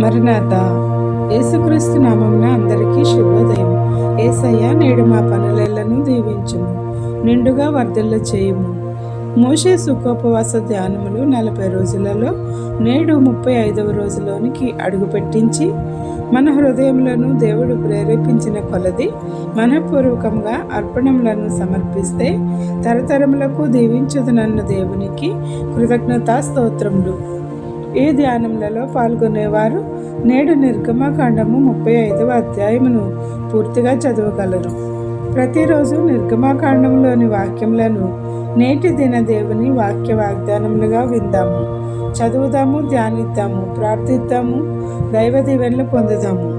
మరణాత. యేసుక్రీస్తు నామమున అందరికీ శుభోదయం. ఏసయ్య నేడు మా పనులను దీవించుము నిండుగా వర్ధిల్ల చేయుము. మోషే సుఖోపవాస ధ్యానములు నలభై రోజులలో నేడు ముప్పై ఐదవ రోజులోనికి అడుగుపెట్టించి మన హృదయములను దేవుడు ప్రేరేపించిన కొలది మనపూర్వకంగా అర్పణములను సమర్పిస్తే తరతరములకు దీవించుదనన్న దేవునికి కృతజ్ఞతా స్తోత్రములు. ఈ ధ్యానములలో పాల్గొనేవారు? నేడు నిర్గమాకాండము ముప్పై ఐదవ అధ్యాయమును పూర్తిగా చదవగలరు. ప్రతిరోజు నిర్గమాకాండంలోని వాక్యములను నేటి దిన దేవుని వాక్య వాగ్దానములుగా విందాము. చదువుదాము ధ్యానిద్దాము ప్రార్థిద్దాము దైవ దీవెనలు పొందుదాము.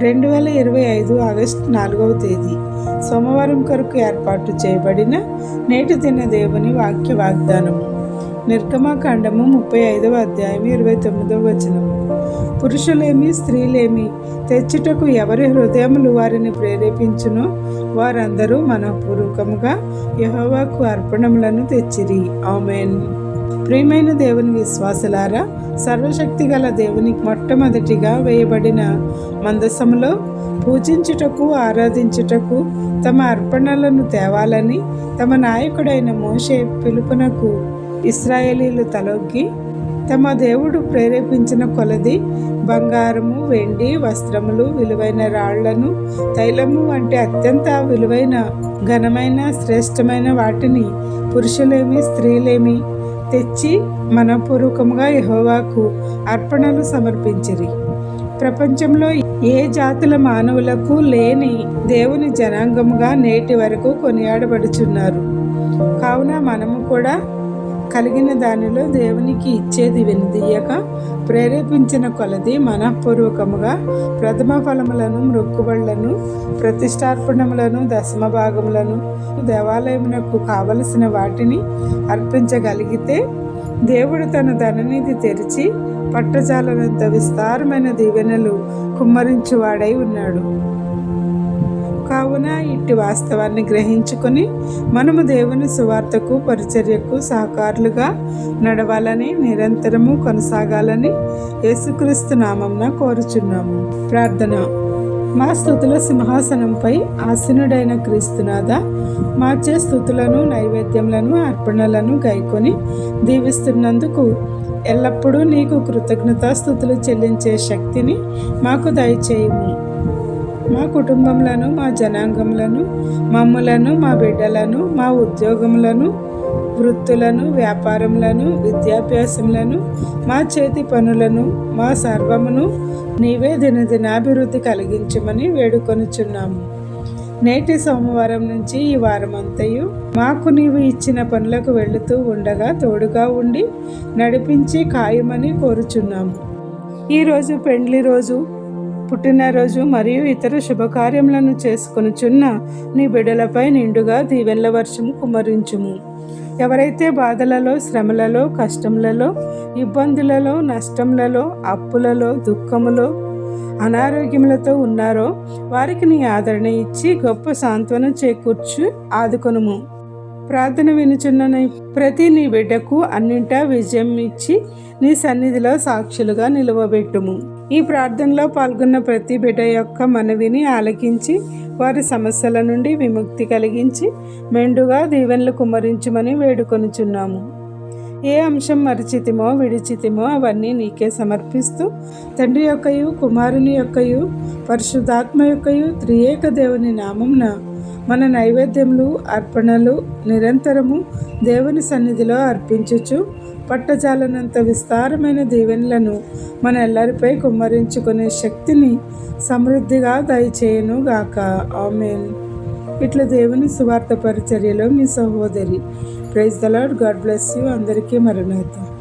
రెండు వేల ఇరవై ఐదు ఆగస్టు నాలుగవ తేదీ. సోమవారం కొరకు ఏర్పాటు చేయబడిన నేటి దిన దేవుని వాక్య వాగ్దానము. నిర్గమాకాండము ముప్పై ఐదవ అధ్యాయం ఇరవై తొమ్మిదవ వచనం. పురుషులేమి స్త్రీలేమి తెచ్చుటకు ఎవరి హృదయములు వారిని ప్రేరేపించునో? వారందరూ మనపూర్వకముగా యహోవాకు అర్పణములను తెచ్చిరి. ఆమెన్. ప్రియమైన దేవుని విశ్వాసులారా సర్వశక్తి గల దేవునికి మొట్టమొదటిగా వేయబడిన మందసములో పూజించుటకు ఆరాధించుటకు తమ అర్పణలను తేవాలని తమ నాయకుడైన మోషే పిలుపునకు ఇస్రాయేలీలు తలొగ్గి తమ దేవుడు ప్రేరేపించిన కొలది బంగారము వెండి వస్త్రములు విలువైన రాళ్ళను తైలము వంటి అత్యంత విలువైన ఘనమైన శ్రేష్టమైన వాటిని పురుషులేమి స్త్రీలేమి తెచ్చి మనపూర్వకముగా యహోవాకు అర్పణలు సమర్పించిరి. ప్రపంచంలో ఏ జాతుల మానవులకు లేని దేవుని జనాంగముగా నేటి వరకు కొనియాడబడుచున్నారు. కావున మనము కూడా కలిగిన దానిలో దేవునికి ఇచ్చేది వెనుదీయక ప్రేరేపించిన కొలది మనఃపూర్వకముగా ప్రథమ ఫలములను మృక్కుబళ్ళను ప్రతిష్టార్పణములను దశమ భాగములను దేవాలయమునకు కావలసిన వాటిని అర్పించగలిగితే దేవుడు తన ధననిధి తెరిచి పట్టజాలనంత విస్తారమైన దీవెనలు కుమ్మరించువాడై ఉన్నాడు. కావున ఇట్టి వాస్తవాన్ని గ్రహించుకొని మనము దేవుని సువార్తకు పరిచర్యకు సహకారులుగా నడవాలని నిరంతరము కొనసాగాలని యేసుక్రీస్తు నామంన కోరుచున్నాము. ప్రార్థన. మా స్థుతుల సింహాసనంపై ఆసీనుడైన క్రీస్తునాథ మార్చే స్థుతులను నైవేద్యములను అర్పణలను గైకొని దీవిస్తున్నందుకు ఎల్లప్పుడూ నీకు కృతజ్ఞతాస్థుతులు చెల్లించే శక్తిని మాకు దయచేయము. మా కుటుంబములను మా జనాంగములను మమ్ములను మా బిడ్డలను మా ఉద్యోగములను వృత్తులను వ్యాపారములను విద్యాభ్యాసములను మా చేతి పనులను మా సర్వమును నీవే దినదినాభివృద్ధి కలిగించమని వేడుకొనుచున్నాము. నేటి సోమవారం నుంచి ఈ వారం అంతయు మాకు నీవు ఇచ్చిన పనులకు వెళుతూ ఉండగా తోడుగా ఉండి నడిపించి ఖాయమని కోరుచున్నాము. ఈరోజు పెండ్లి రోజు పుట్టినరోజు మరియు ఇతర శుభకార్యములను చేసుకొనుచున్న నీ బిడ్డలపై నిండుగా దీవెల్ల వర్షము కుమరించుము ఎవరైతే బాధలలో శ్రమలలో కష్టములలో ఇబ్బందులలో నష్టములలో అప్పులలో దుఃఖములో అనారోగ్యములతో ఉన్నారో వారికి నీ ఆదరణ ఇచ్చి గొప్ప సాంత్వనం చేకూర్చు ఆదుకొనుము. ప్రార్థన వినుచున్న ప్రతి నీ బిడ్డకు అన్నింటా విజయం ఇచ్చి నీ సన్నిధిలో సాక్షులుగా నిలవబెట్టుము. ఈ ప్రార్థనలో పాల్గొన్న ప్రతి బిడ్డ యొక్క మనవిని ఆలకించి వారి సమస్యల నుండి విముక్తి కలిగించి మెండుగా దీవెనలు కుమరించమని వేడుకొనుచున్నాము. ఏ అంశం మరిచితిమో విడిచితిమో అవన్నీ నీకే సమర్పిస్తూ తండ్రి యొక్కయు కుమారుని యొక్కయు పరిశుద్ధాత్మ యొక్కయు త్రియేక దేవుని నామంన మన నైవేద్యములు అర్పణలు నిరంతరము దేవుని సన్నిధిలో అర్పించుచు పట్టజాలనంత విస్తారమైన దీవెనలను మన ఎల్లరిపై కుమ్మరించుకునే శక్తిని సమృద్ధిగా దయచేయను గాక ఆమెన్. ఇట్లా దేవుని సువార్త పరిచర్యలో మీ సహోదరి. Praise the lord God bless you. అందరికీ మరణార్థం.